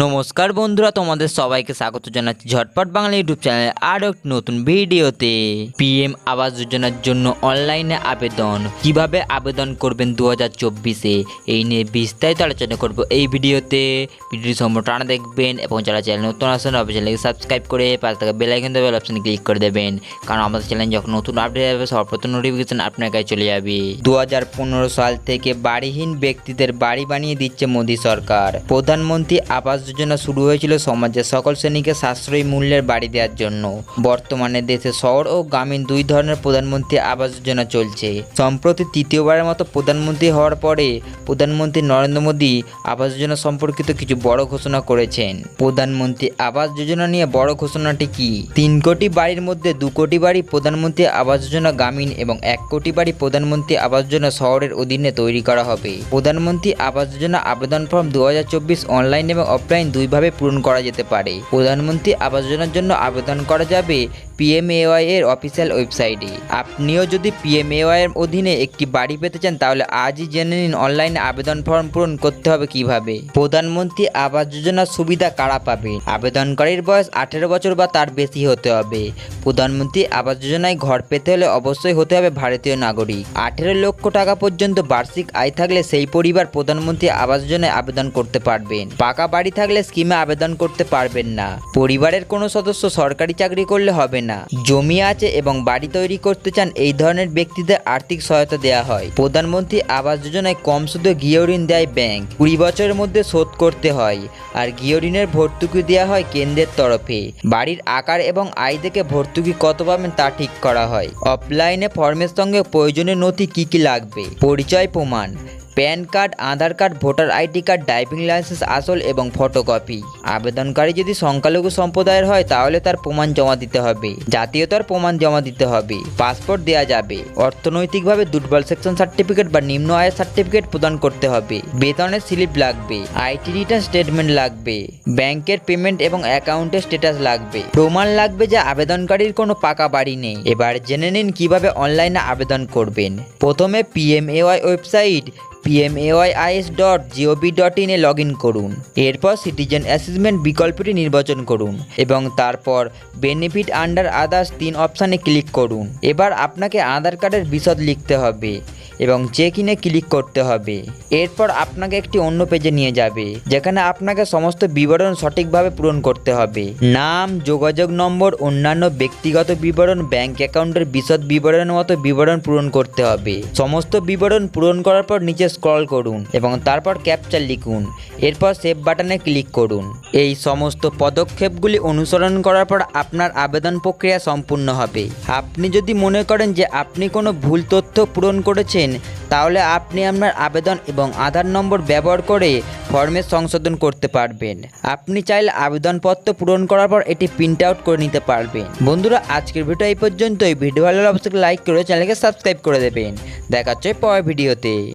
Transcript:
নমস্কার বন্ধুরা, তোমাদের সবাইকে স্বাগত জানাচ্ছি ঝটপট বাংলা ইউটিউব চ্যানেলে। আরও একটি নতুন ভিডিওতে। পিএম আবাস যোজনার জন্য অনলাইনে আবেদন। কীভাবে আবেদন করবেন দু হাজার চব্বিশে? এই নিয়ে বিস্তারিত আলোচনা করব এই ভিডিওতে। ভিডিওটি সম্পূর্ণ টানা দেখবেন এবং যারা চ্যানেল নতুন আসেন, অবশ্যই চ্যানেলকে সাবস্ক্রাইব করে পাশে থাকা বেলাইকন দেবে অপশানে ক্লিক করে দেবেন। কারণ আমাদের চ্যানেল যখন নতুন আপডেট যাবে সর্বপ্রথম নোটিফিকেশন আপনার কাছে চলে যাবে। দু হাজার পনেরো সাল থেকে বাড়িহীন ব্যক্তিদের বাড়ি বানিয়ে দিচ্ছে মোদী সরকার। প্রধানমন্ত্রী আবাস যোজনা শুরু হয়েছিল সমাজের সকল শ্রেণীকে সাশ্রয়ী মূল্যের বাড়ি দেওয়ার জন্য। বর্তমানে দেশে শহর ও গ্রামীণ দুই ধরনের প্রধানমন্ত্রী আবাস যোজনা চলছে। সম্প্রতি তৃতীয়বারের মতো প্রধানমন্ত্রী হওয়ার পরে প্রধানমন্ত্রী নরেন্দ্র মোদী আবাস যোজনা সম্পর্কিত কিছু বড় ঘোষণা করেছেন। প্রধানমন্ত্রী আবাস যোজনা নিয়ে বড় ঘোষণাটি কি? তিন কোটি বাড়ির মধ্যে দু কোটি বাড়ি প্রধানমন্ত্রী আবাস যোজনা গ্রামীণ এবং এক কোটি বাড়ি প্রধানমন্ত্রী আবাস যোজনা শহরের অধীনে তৈরি করা হবে। প্রধানমন্ত্রী আবাস যোজনা আবেদন ফর্ম দু হাজার চব্বিশ অনলাইন এবং অফলাইন দুইভাবে পূরণ করা যেতে পারে। প্রধানমন্ত্রী আবাস যোজনার জন্য আবেদন করা যাবে পিএমএওয়াই এর অফিসিয়াল ওয়েবসাইটে। আপনিও যদি পিএমএওয়াই এর অধীনে একটি বাড়ি পেতে চান, তাহলে আজই জেনে নিন অনলাইনে আবেদন ফর্ম পূরণ করতে হবে কীভাবে। প্রধানমন্ত্রী আবাস যোজনার সুবিধা কারা পাবে আবেদনকারীর বয়স আঠেরো বছর বা তার বেশি হতে হবে। প্রধানমন্ত্রী আবাস যোজনায় ঘর পেতে হলে অবশ্যই হতে হবে ভারতীয় নাগরিক। আঠেরো লক্ষ টাকা পর্যন্ত বার্ষিক আয় থাকলে সেই পরিবার প্রধানমন্ত্রী আবাস যোজনায় আবেদন করতে পারবেন। পাকা বাড়ি থাকলে স্কিমে আবেদন করতে পারবেন না। পরিবারের কোনো সদস্য সরকারি চাকরি করলে হবে না। জমি আছে এবং বাড়ি তৈরি করতে চান, এই ধরনের ব্যক্তিদের আর্থিক সহায়তা দেওয়া হয়। প্রধানমন্ত্রী আবাস যোজনায় কম সুদে গৃহ ঋণ দেয় ব্যাংক। কুড়ি বছরের মধ্যে শোধ করতে হয় আর গৃহ ঋণের ভর্তুকি দেওয়া হয় কেন্দ্রের তরফে। বাড়ির আকার এবং আয় দেখে ভর্তুকি কত পাবেন তা ঠিক করা হয়। অফলাইনে ফর্মের সঙ্গে প্রয়োজনীয় নথি কি কি লাগবে? পরিচয় প্রমাণ। PAN card, Aadhaar card, voter ID card, driving licence, আসল এবং ফটোকপি। আবেদনকারী যদি সংখ্যালঘু সম্প্রদায়ের হয়, তাহলে তার প্রমাণ জমা দিতে হবে। জাতীয়তার প্রমাণ জমা দিতে হবে। পাসপোর্ট দেওয়া যাবে। অর্থনৈতিকভাবে দুর্বল সেকশন সার্টিফিকেট বা নিম্ন আয়ের সার্টিফিকেট প্রদান করতে হবে। বেতনের স্লিপ লাগবে। আইটি রিটার্ন স্টেটমেন্ট লাগবে। ব্যাংকের পেমেন্ট এবং অ্যাকাউন্টের স্ট্যাটাস লাগবে। প্রমাণ লাগবে যে আবেদনকারীর কোনো পাকা বাড়ি নেই। এবার জেনে নিন কীভাবে অনলাইনে আবেদন করবেন। প্রথমে PMAY website PMAYIS dot GOV dot ইনে লগ ইন করুন। এরপর সিটিজেন অ্যাসেসমেন্ট বিকল্পটি নির্বাচন করুন এবং তারপর বেনিফিট আন্ডার আদার্স তিন অপশানে ক্লিক করুন। এবার আপনাকে আধার কার্ডের বিশদ লিখতে হবে। এবং চেক ইনে ক্লিক করতে হবে। এরপর আপনাকে একটি অন্য পেজে নিয়ে যাবে, যেখানে আপনাকে সমস্ত বিবরণ সঠিকভাবে পূরণ করতে হবে। নাম, যোগাযোগ নম্বর, অন্যান্য ব্যক্তিগত বিবরণ ব্যাংক অ্যাকাউন্টের বিশদ বিবরণের মতো বিবরণ পূরণ করতে হবে। সমস্ত বিবরণ পূরণ করার পর নিচে স্ক্রল করুন এবং তারপর ক্যাপচার লিখুন। এরপর সেভ বাটনে ক্লিক করুন। এই সমস্ত পদক্ষেপগুলি অনুসরণ করার পর আপনার আবেদন প্রক্রিয়া সম্পূর্ণ হবে। আপনি যদি মনে করেন যে আপনি কোনো ভুল তথ্য পূরণ করেছেন তাহলে আপনি আপনার আবেদন এবং আধার নম্বর ব্যবহার করে ফর্মে সংশোধন করতে পারবেন। আপনি চাইলে আবেদনপত্র পূরণ করার পর এটি প্রিন্ট আউট করে নিতে পারবেন। বন্ধুরা, আজকের ভিডিও এই পর্যন্তই। ভিডিও ভালো অবশ্যই লাইক করে চ্যানেলকে সাবস্ক্রাইব করে দেবেন। দেখা হচ্ছে পরের ভিডিওতে।